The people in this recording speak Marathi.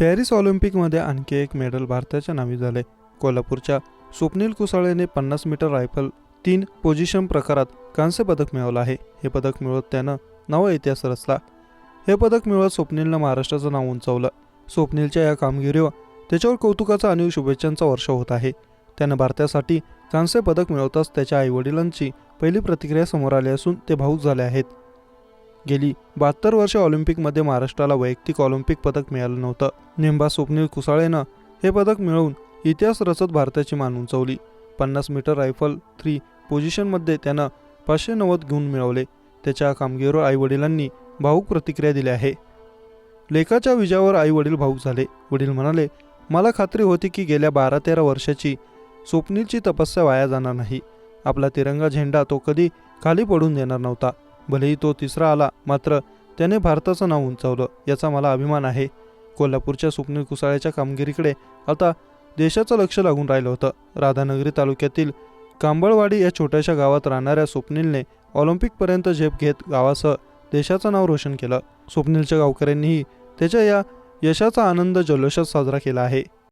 पॅरिस ऑलिम्पिकमध्ये आणखी एक मेडल भारताच्या नावी झाले. कोल्हापूरच्या स्वप्नील कुसाळेने पन्नास मीटर रायफल तीन पोझिशन प्रकारात कांस्य पदक मिळवलं आहे. हे पदक मिळवत त्यानं नवा इतिहास रचला. हे पदक मिळवत स्वप्नीलनं महाराष्ट्राचं नाव उंचावलं. स्वप्नीलच्या या कामगिरीवर त्याच्यावर कौतुकाचा आणि शुभेच्छांचा वर्ष होत आहे. त्यानं भारतासाठी कांस्य पदक मिळवताच त्याच्या आईवडिलांची पहिली प्रतिक्रिया समोर आली असून ते भाऊक झाले आहेत. गेली. बहात्तर वर्षे ऑलिम्पिकमध्ये महाराष्ट्राला वैयक्तिक ऑलिम्पिक पदक मिळालं नव्हतं. नेमबा स्वप्नील कुसाळेनं हे पदक मिळवून इतिहास रचत भारताची मान उंचवली. पन्नास मीटर रायफल थ्री पोझिशनमध्ये त्यानं पाचशे नव्वद गुण मिळवले. त्याच्या कामगिरीवर आईवडिलांनी भाऊक प्रतिक्रिया दिली आहे. लेखाच्या विजयावर आई वडील भाऊक झाले. वडील म्हणाले मला खात्री होती की गेल्या बारा तेरा वर्षाची स्वप्नीलची तपस्या वाया जाणार नाही. आपला तिरंगा झेंडा तो कधी खाली पडून देणार नव्हता. भलेही तो तिसरा आला मात्र त्याने भारताचं नाव उंचावलं याचा मला अभिमान आहे. कोल्हापूरच्या स्वप्नील कुसाळ्याच्या कामगिरीकडे आता देशाचं लक्ष लागून राहिलं होतं. राधानगरी तालुक्यातील कांबळवाडी या छोट्याशा गावात राहणाऱ्या स्वप्नीलने ऑलिम्पिकपर्यंत झेप घेत गावासह देशाचं नाव रोशन केलं. स्वप्नीलच्या गावकऱ्यांनीही त्याच्या या यशाचा आनंद जल्लोषात साजरा केला आहे.